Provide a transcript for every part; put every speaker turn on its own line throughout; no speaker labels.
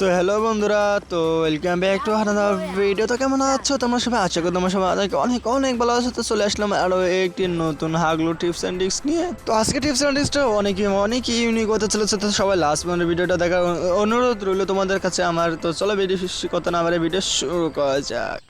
তো হ্যালো বন্ধুরা, তো welcome back to another video তো কেমন আছো? তোমরা সবাই আশা করি তোমরা সবাই অনেক অনেক অনেক ভালো আছো। তো চলে আসলাম আরও একটি নতুন হাগলু টিপস অ্যান্ড টিক্স নিয়ে। তো আজকে টিপস অ্যান্ড টিক্সটা অনেক অনেক ইউনিক হতে চলেছে। তো সবাই লাস্ট পর্যন্ত ভিডিওটা দেখার অনুরোধ রইল তোমাদের কাছে আমার। তো চলো ভিডিও কথা না আমার ভিডিও শুরু করা যাক।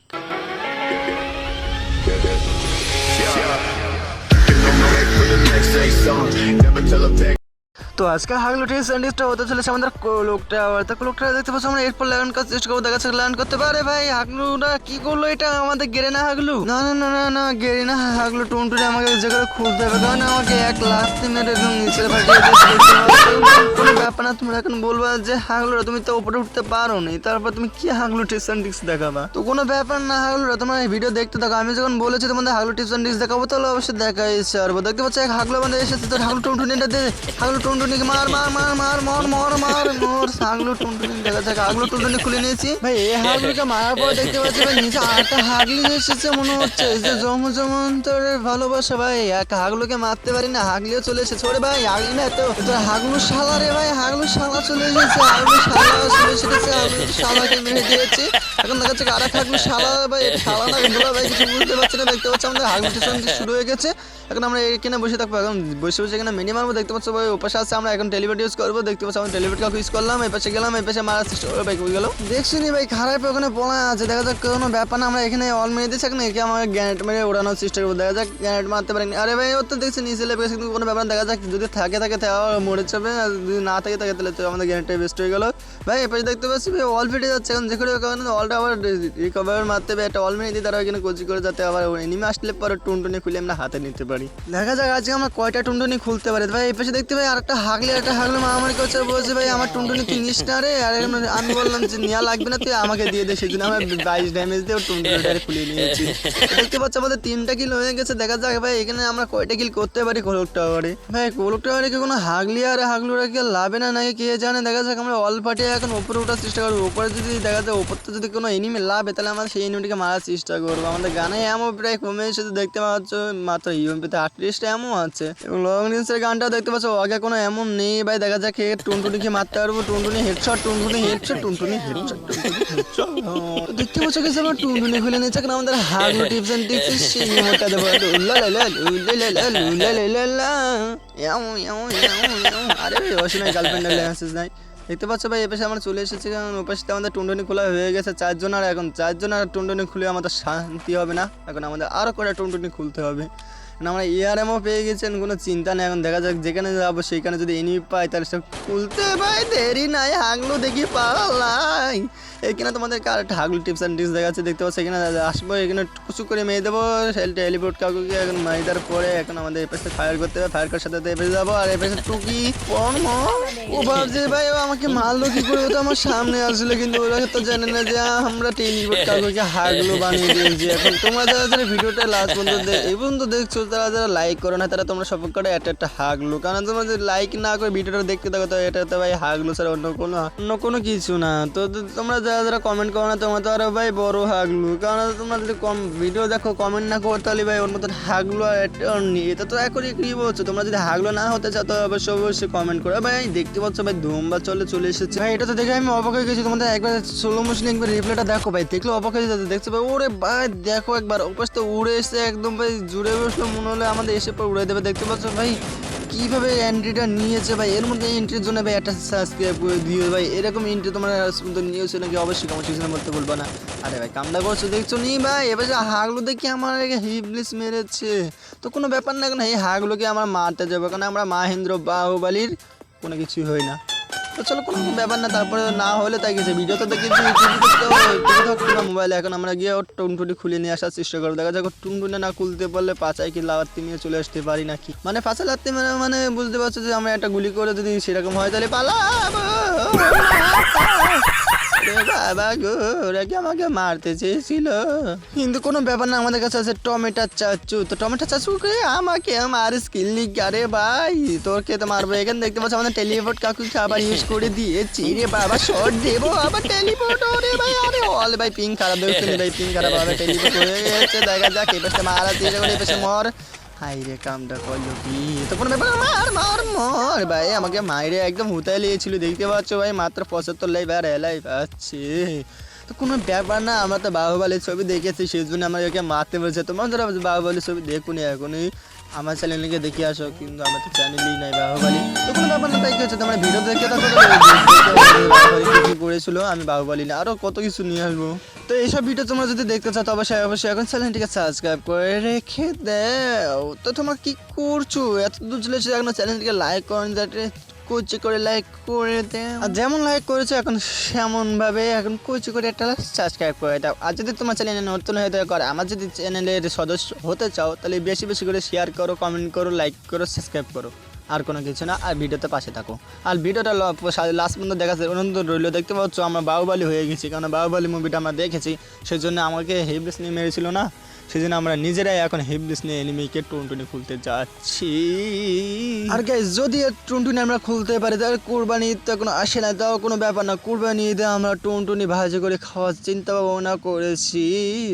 তো আজকে হাগলো টিপস অ্যান্ড হতে চলেছে আমাদের লোকটা। আবার তো লোকটা দেখতে পাচ্ছ আমরা এরপর ল্যান্ড করার চেষ্টা করব দেখা ল্যান্ড করতে। পারে ভাই, হাগলুটা কি করল এটা? আমাদের গেরে না হাগলু? না না না না না, গেরে না হাগলু। টুনটুনি আমাকে যে করে খুলতে হবে কারণ আমাকে এক লাখ মেরে নিচে। কোনো ব্যাপার না তুমি এখন বলবা যে হাগলুরা তুমি তো উপরে উঠতে পারো নি। তারপর তুমি কি হাগলু টিপস অ্যান্ড দেখাবা? তো কোনো ব্যাপার না হাগলুরা তোমার এই ভিডিও দেখতে থাকো। আমি যখন বলেছি তোমাদের হাগলু টিপস অ্যান্ড দেখাবো, তাহলে অবশ্যই দেখাই ছাড়বো। দেখতে পাচ্ছ, এক হাগলু আমাদের এসেছে, তো হাগলু টুনটুনিটা দে হাগলু টুনটুনিকে মার মার মার মার মর মর মার মর। হাগলু টুনটুনি দেখা যাক হাগলু টুনটুনি খুলে নিয়েছি। ভাই এই হাগলুকে মারার পর দেখতে পাচ্ছি ভাই নিচে আরেকটা হাগলি এসেছে মনে হচ্ছে। এই যে জম জমন্তরের ভালোবাসা ভাই এক হাগলুকে মারতে পারি না হাগলিও চলে এসেছে। ওরে ভাই হাগলি না তো তোর হাগলু শালা রে ভাই হাগলু শালা চলে এসেছে। হাগলু শালা চলে এসেছে হাগলু শালাকে মেরে দিয়েছে। এখন দেখা যাচ্ছে আরেক হাগলু শালা ভাই শালা না ভাই কিছু বুঝতে পারছি না। দেখতে পাচ্ছি আমাদের হাগলু স্টেশন শুরু হয়ে গেছে। এখন আমরা এখানে বসে থাকব, এখন বসে বসে এখানে মিনিমাম দেখতে পাচ্ছ ভাই ওপাশে আছে, আমরা এখন টেলিভেট ইউজ করব, দেখতে পাচ্ছ আমরা টেলিভেট কাউকে ইউজ করলাম এই গেলাম এই চেষ্টা করে ভাই, কই গেল? দেখছি নি ভাই, খারাপ ওখানে পড়া আছে, দেখা যাক কোনো ব্যাপার না, আমরা এখানে অল মেরে দিচ্ছি এখন একে আমার গ্যানেট মেরে ওড়ানোর চেষ্টা করব, দেখা যাক গ্যানেট মারতে পারেনি, আরে ভাই ও তো দেখছি নিচে লেবে কিন্তু কোনো ব্যাপার দেখা যাক, যদি থাকে থাকে মরে যাবে যদি না থাকে থাকে, তাহলে তো আমাদের গ্যানেটটা বেস্ট হয়ে গেল। ভাই এই পাশে দেখতে পাচ্ছি, ভাই অল ফিটে যাচ্ছে, এখন যে করে কারণে অলটা আবার রিকভার মারতে হবে, একটা অল মেরে দিই, তারা এখানে কোচি করে যাতে আবার এনিমে আসলে পরে টুনটুনি খুলে আমরা হাতে নিতে পারি। দেখা যাক, আজকে আমরা কয়টা টুনটুনি খুলতে পারি। ভাই, এই পাশে দেখতে ভাই আরেকটা হাগলি একটা হাগলি। মা আমার কাছে বলছে, ভাই, আমার টুনটুনি তুই নিস না রে। আর আমি বললাম যে নেওয়া লাগবে না, তুই আমাকে দিয়ে দে। সেদিন আমার বাইশ ড্যামেজ দিয়ে টুনটুনিটা খুলে নিয়েছি। দেখতে পাচ্ছ, আমাদের তিনটা কিল হয়ে গেছে। দেখা যাক, ভাই, এখানে আমরা কয়টা কিল করতে পারি কোলক টাওয়ারে ভাই কোলক টাওয়ারে কি কোনো হাগলি আর হাগলুরা কি আর লাভে না, নাকি কে জানে? দেখা যাক, আমরা অল পাঠিয়ে এখন উপরে ওঠার চেষ্টা করব। উপরে যদি দেখা যায় উপরতে যদি কোনো এনিমি লাভে, তাহলে আমরা সেই এনিমিটিকে মারার চেষ্টা করব। আমাদের গানে এমন প্রায় কমে এসেছে, দেখতে পাচ্ছ, মাত্র ইউএমপিতে আটত্রিশটা এমন আছে। এবং লং রেঞ্জের গানটা দেখতে পাচ্ছ, আগে কোনো এমন নেই, ভাই, দেখা যাক কে টুনটুনিকে মারতে পারব, টুনটুনি হেডশট টুনটুনি হেডশট টুনটুনি হেডশট দেখতে পাচ্ছ কিছু আমার টুনটুনি খুলে নিয়েছে কারণ আমাদের হাগলো টিপস এন্ড টিপস সেই মোটা দেবো। আরে অসীমের গার্লফ্রেন্ডের মেসেজ নাই। দেখতে পাচ্ছ ভাই, এপাশে আমরা চলে এসেছি, কারণ ওপাশে আমরা টুনটুনি খোলা হয়ে গেছে, চারজন আর এখন, চারজন আর টুনটুনি খুলে আমাদের শান্তি হবে না। এখন আমাদের আরও কটা টুনটুনি খুলতে হবে। কারণ আমরা ইয়ারএমও পেয়ে গেছেন, কোনো চিন্তা নেই, এখন দেখা যাক যেখানে যাব, সেখানে যদি এনিমি পাই, তাহলে সব খুলতে ভাই দেরি নাই, হাগলো দেখি পালাই এখানে তোমাদের কার হাগলো টিপস অ্যান্ড টিপস দেখাচ্ছে, দেখতে পাচ্ছি এখানে আসব, এখানে কুচু করে মেয়ে দেবো টেলিপোর্ট গিয়ে এখন মারি দেওয়ার পরে এখন আমাদের এপাশে ফায়ার করতে হবে ফায়ার করার সাথে এপাশে যাব, আর এপাশে টুকি পর্ম ও ভাবছে, ভাই আমাকে মারলো কি করে? তো আমার সামনে আসলে, কিন্তু ওরা তো জানে না যে আমরা টেলিপোর্ট কাউকে হাগলো বানিয়ে দিয়েছি। এখন তোমরা ভিডিওটা লাস্ট পর্যন্ত এই পর্যন্ত দেখছ তারা যারা লাইক করো না, তারা তোমরা সব করে একটা একটা হাগলো কারণ তোমরা যদি লাইক না করে ভিডিওটা দেখতে থাকো, তো এটা তো ভাই হাগলো স্যার অন্য কোনো অন্য কোনো কিছু না। তো তো তোমরা যারা যারা কমেন্ট করো না, তোমরা তো আরও ভাই বড় হাগলু কারণ তোমরা যদি কম ভিডিও দেখো কমেন্ট না করো, তাহলে ভাই অন্য মতন হাগলো এটা তো এখনই কি বলছো? তোমরা যদি হাগলো না হতে চাও, তো অবশ্যই অবশ্যই কমেন্ট করো। ভাই দেখতে পাচ্ছ ভাই ধুমবা চলে চলে এসেছে। ভাই, এটা তো দেখে আমি অবাক হয়ে গেছি। তোমাদের একবার সোলো মোশন একবার রিপ্লাইটা দেখো ভাই। দেখলে অবাক হয়ে যাচ্ছে দেখছ ভাই, ওরে ভাই, দেখো একবার। ওপাশ তো উড়ে এসে একদম ভাই জুড়ে বসল। মনে হলে আমাদের এসে পর উড়ে দেবে, দেখতে পাচ্ছ? ভাই, কীভাবে এন্ট্রিটা নিয়েছে ভাই? এর মধ্যে এন্ট্রির জন্য ভাই একটা সাবস্ক্রাইব করে দিও ভাই। এরকম এন্ট্রি তোমরা সুন্দর নিয়েছো নাকি? অবশ্যই কমেন্ট সেকশনে বলতে বলব না। আরে ভাই কামটা করছ, দেখছ নি ভাই? এবার যে হাগলো দেখি আমার হিবলিস মেরেছে। তো কোনো ব্যাপার না কেন, এই হাগলোকে আমরা মারতে যাব। কারণ আমরা মাহেন্দ্র বাহুবালির কোনো কিছুই হয় না। তো চলো, কোনো ব্যাপার না, তারপরে না হলে তাই গেছে। ভিডিও তো দেখি মোবাইলে। এখন আমরা গিয়ে ওর টুনটুনি খুলে নিয়ে আসার চেষ্টা করব। দেখা যাক টুনটুনি না খুলতে পারলে পাচাই কি লাগাতে নিয়ে চলে আসতে পারি নাকি? মানে পাচা লাগতে মানে মানে বুঝতে পারছ যে আমরা একটা গুলি করে যদি সেরকম হয় তাহলে পালাবো। রে বাবা গো আমাকে মারতে চেয়েছিল? কিন্তু কোনো ব্যাপার না, আমাদের কাছে আছে টমেটো চাচু। তো টমেটো চাচুকে আমাকে আমার স্কিল নিক। আরে ভাই, তোরকে তো মারবো। এখানে দেখতে পাচ্ছ আমাদের টেলিপোর্ট কাকুকে আবার ইউজ করে দিয়েছি রে বাবা শর্ট দেবো। আবার টেলিপোর্ট ভাই আরে অল ভাই পিং খারাপ ভাই পিং খারাপ হবে টেলিপোর্ট হয়ে গেছে দেখা যাক এই পাশে মারা দিয়ে যাবে এই পাশে মর। হাই রে কামটা করল কি? তো কোনো ব্যাপার মার মার মার। ভাই আমাকে মাইরে একদম হুতাই লিয়েছিল দেখতে পাচ্ছ ভাই মাত্র পঁচাত্তর লাইভ আর এলাই পাচ্ছে। তো কোনো ব্যাপার না আমরা তো বাহুবালির ছবি দেখেছি সেই জন্য আমরা ওকে মারতে বলছে। তোমার বাহুবালির ছবি দেখুন এখনই। আমার চ্যানেলকে দেখে আসো কিন্তু আমার তো চ্যানেলই নাই বাহুবালি। তো কোনো কি হচ্ছে করেছিল, আমি না আরও কত কিছু নিয়ে আসব। তো এইসব ভিডিও তোমরা যদি দেখতে চাও অবশ্যই অবশ্যই এখন চ্যানেলটিকে সাবস্ক্রাইব করে রেখে দাও। তো তোমরা কি করছ? এত দূর চলে এখন চ্যানেলটিকে লাইক করেন যাতে কুচি করে লাইক করে দেও। আর যেমন লাইক করেছ, এখন সেমন ভাবে এখন কুচি করে একটা সাবস্ক্রাইব করে দাও। আর যদি তোমার চ্যানেলে নতুন হয়ে থাকে করে আমার যদি চ্যানেলের সদস্য হতে চাও, তাহলে বেশি বেশি করে শেয়ার করো কমেন্ট করো লাইক করো সাবস্ক্রাইব করো। আর কোনো কিছু না, আর ভিডিওতে পাশে থাকো। আর ভিডিওটা লাস্ট পর্যন্ত দেখা যায় আনন্দ রইল। দেখতে পাচ্ছ, আমরা বাহুবালি হয়ে গেছি, কারণ বাহুবালি মুভিটা আমরা দেখেছি সেই জন্য আমাকে হেভলিস নিয়ে মেরেছিল না? সেই জন্য আমরা নিজেরাই এখন হেভলিস নিয়ে এনিমিকে টুনটুনি খুলতে যাচ্ছি। আর গাইজ যদি টুনটুনি আমরা খুলতে পারি, তাহলে কুরবানি তো কোনো আসে না, তাও কোনো ব্যাপার না। কুরবানি ঈদে আমরা টুনটুনি ভাজি করে খাওয়ার চিন্তা ভাবনা করেছি।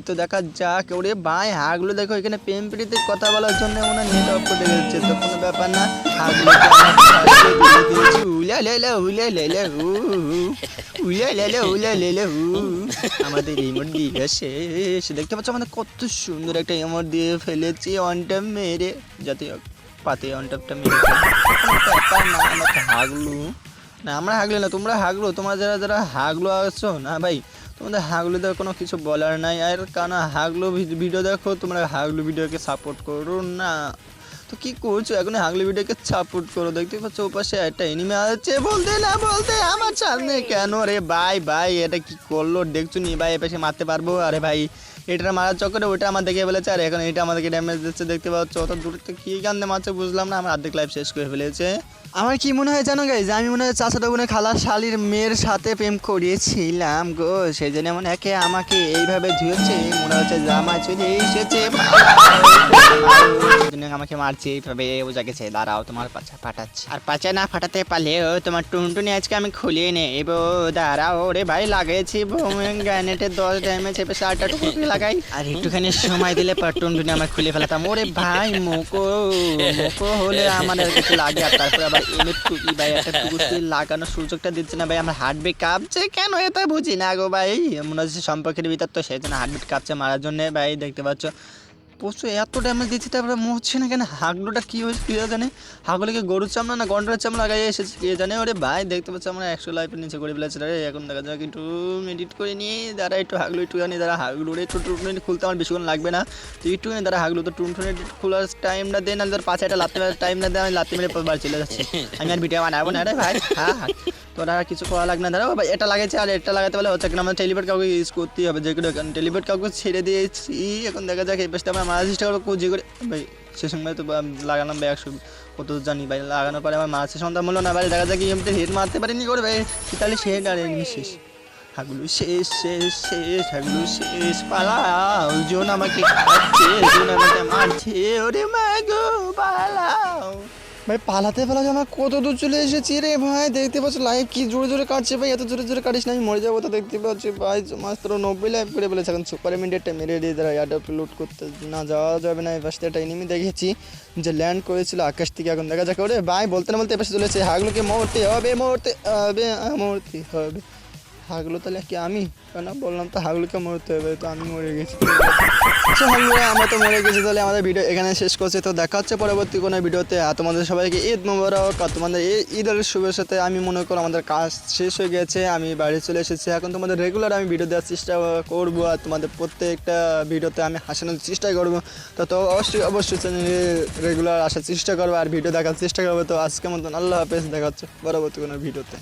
তো দেখা যাক, ওরে ভাই, হাগলো দেখো, এখানে প্রেম প্রীতির কথা বলার জন্য মনে নেট অফ করে গেছে, তো কোনো ব্যাপার না। আমাদের রিমোট দিয়ে শেষ দেখতে পাচ্ছ আমাদের কত সুন্দর একটা ইমোট দিয়ে ফেলেছি অনটা মেরে, যাতে পাতে অনটাপটা মেরে। কোনো না হাগলু। না, আমরা হাগলে না, তোমরা হাগলো, তোমরা যারা যারা হাগলো আছো, না ভাই, তোমাদের হাগলুদের কোনো কিছু বলার নাই। আর কারণ হাগলো ভিডিও দেখো, তোমরা হাগলু ভিডিওকে সাপোর্ট করো না। তো কি করছ? এখন হাগলি ভিডিওকে সাপোর্ট করো। দেখতে পাচ্ছ ওপাশে একটা এনিমে আছে। বলতে না বলতে আমার সামনে কেন রে? ভাই ভাই এটা কি করল? দেখছ নি? ভাই এপাশে মারতে পারব? আরে ভাই এটা মারার চক্করে ওটা আমার দেখে ফেলেছে আর এখন এটা আমাদেরকে ড্যামেজ দিচ্ছে। দেখতে পাচ্ছ অত দূর থেকে কী গান্ধে মারছে বুঝলাম না আমার অর্ধেক লাইফ শেষ করে ফেলেছে। আমার কি মনে হয় জানো গাইজ আমি মনে হয় চাচাতো বোনের খালা শালির মেয়ের সাথে প্রেম করিয়েছিলাম গো। সেই জন্য মনে একে আমাকে এইভাবে ধুয়েছে মনে হচ্ছে জামা চলে এসেছে। আমাকে মারছে এইভাবে বোঝা গেছে দাঁড়াও তোমার পাচা ফাটাচ্ছে। আর পাচা না ফাটাতে পারলেও তোমার টুনটুনি আজকে আমি খুলিয়ে নেব। দাঁড়াও রে ভাই লাগাইছি গ্যানেটের দশ ড্যামেজ চেপে চারটা টুকু লাগাই। আর একটুখানি সময় দিলে আমার খুলে ফেলাতাম ওরে ভাই, মোকো মোকো হলে আমাদের কিছু লাগে। আর তারপরে আবার ভাই, একটা লাগানোর সুযোগটা দিচ্ছে না ভাই। আমার হার্টবিট কাঁপছে কেন এটা বুঝি না গো ভাই? মনে হচ্ছে সম্পর্কের ভিতর তো সেই জন্য হার্টবিট কাঁপছে মারার জন্য ভাই, দেখতে পাচ্ছ? প্রচুর এত ড্যামেজ দিচ্ছি তারপরে মরছে না কেন? হাগলোটা কী হয়েছে কে জানে? হাগলোকে গরুর চামড়া না গন্ডারের চামড়া লাগাই এসেছে, কে জানে? ওরে ভাই, দেখতে পাচ্ছি আমরা একশো লাইফের নিচে করে ফেলেছি রে। এখন দেখা যাক, একটু এডিট করে নিয়ে দাঁড়া, একটু হাগলো একটুখানি দাঁড়া হাগলুরে একটু টুনটুনি খুলতে আমার বেশিক্ষণ লাগবে না। তো একটুখানি দাঁড়া, হাগলো, তো টুন টুনটুনি খোলার টাইমটা টাইম না আর পাঁচ একটা লাত্তি টাইম না দেয় আমি লাত্তি মেরে বাড়ি চলে যাচ্ছি। আমি আর ভিডিও বানাবো না রে ভাই। হ্যাঁ তোরা আর কিছু করা লাগবে না। দাঁড়াও এটা লাগাইছে আর এটা লাগাতে পারলে হচ্ছে কিনা আমার টেলিপেট কাউকে ইউজ করতেই হবে, যে কোনো টেলিপেট কাউকে ছেড়ে দিয়েছি, এখন দেখা যাক এই পেজটা আমরা মারা চেষ্টা করব যে করে ভাই, সে সময় তো লাগালাম ভাই, একশো কত জানি ভাই, লাগানোর পরে আমার মাছের সন্তান বলল না ভাই, দেখা যাক এমনিতে হেড মারতে পারিনি করে ভাই। তাহলে সে আর এমনি শেষ। হাগলু শেষ শেষ শেষ, হাগলু শেষ, পালাও, জোন আমাকে মারছে, ওরে মা গো পালাও। ভাই, পালাতে পালাতে আমার কত দূর চলে এসেছি রে ভাই? দেখতে পাচ্ছ লাইভ কি জোরে জোরে কাটছে ভাই, এত জোরে জোরে কাটিস না, আমি মরে যাব তো দেখতে পাচ্ছি ভাই, মাত্র নব্বই লাইভ করে বলেছে এখন সুপার মিনিটটা মেরে দিয়ে দাঁড়া ইয়াটা লোড করতে না যাওয়া যাবে না পাশে একটা এনিমি দেখেছি যে ল্যান্ড করেছিল আকাশ থেকে, এখন দেখা যাক, ওরে ভাই, বলতে না বলতে এপাশে চলেছে হাগলোকে মরতে হবে মরতে হবে মরতে হবে। হাগলো তাহলে কি আমি? কেন বললাম তো হাগলোকে মরতে হবে, তো আমি মরে গেছি। আচ্ছা বন্ধুরা আমরা তো মরে গেছি, তাহলে আমাদের ভিডিও এখানে শেষ করছি। তো দেখা হচ্ছে পরবর্তী কোনো ভিডিওতে। আর তোমাদের সবাইকে ঈদ মোবারক, আর তোমাদের এই ঈদের শুভেচ্ছাতে আমি মনে করো আমাদের কাজ শেষ হয়ে গেছে, আমি বাড়ি চলে এসেছি। এখন তোমাদের রেগুলার আমি ভিডিও দেওয়ার চেষ্টা করব, আর তোমাদের প্রত্যেকটা ভিডিওতে আমি হাসানোর চেষ্টা করব। তো তো অবশ্যই অবশ্যই চ্যানেলে রেগুলার আসার চেষ্টা করব, আর ভিডিও দেখার চেষ্টা করব। তো আজকের মতন আল্লাহ হাফেজ, দেখা হচ্ছে পরবর্তী কোনো ভিডিওতে।